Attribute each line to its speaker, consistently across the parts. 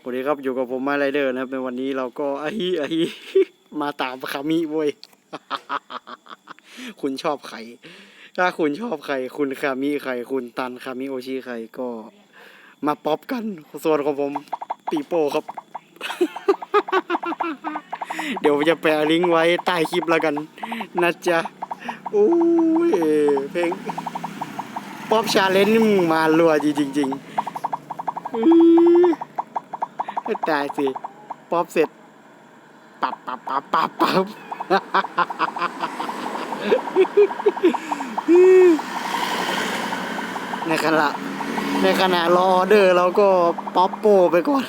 Speaker 1: สวัสดีครับอยู่กับผมมาไรเดอร์นะครับในวันนี้เราก็อะฮิอะฮิมาตามคามิเว้ยคุณชอบใคร ถ้าคุณชอบใคร คุณคามิใคร คุณตันคามิโอชิใครก็มาป๊อปกัน ส่วนของผมปีโป้ครับ เดี๋ยวจะแปะลิงก์ไว้ใต้คลิปแล้วกันนะจ๊ะอุ้ยเพลงป๊อปชาเลนจ์มาลัวจริงจริงอื ตายสิป๊อปเสร็จปับปับปับปับปับในขณะในขณะรอเดอร์เราก็ป๊อปโปไปก่อน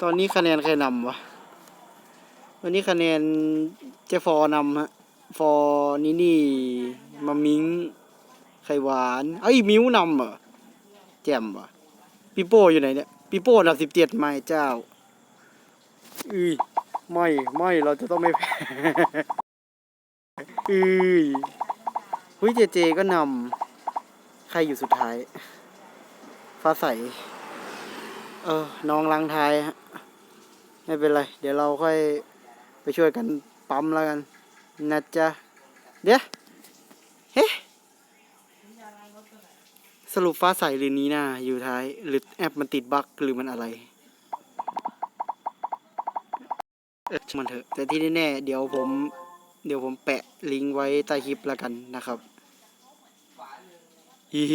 Speaker 1: ตอนนี้คะแนนใครนำวะ วันนี้คะแนนเจฟอนำฮะ ฟอนี่นี่มามิงไข่หวาน เอ้ย มิ้วนำเหรอ แจ่มวะปีโป้อยู่ไหนเนี่ยปีโป้อันดับสิบเจ็ดไม่เจ้าอุ้ยไม่ไม่เราจะต้องไม่แพ้อุ้ยหุ้ยเจเจก็นำใครอยู่สุดท้าย ฟ้าใส เออ น้องลังทายฮะไม่เป็นไร เดี๋ยวเราค่อยไปช่วยกันปั๊มแล้วกันนะจ๊ะเดี๋ยวเฮ้ สรุปฟ้าใสหรือนี้นาอยู่ท้าย หรือแอปมันติดบั๊กหรือมันอะไร เออมันเถอะ แต่ที่แน่ๆเดี๋ยวผม เดี๋ยวผมแปะลิงก์ไว้ใต้คลิปแล้วกันนะครับฮิฮ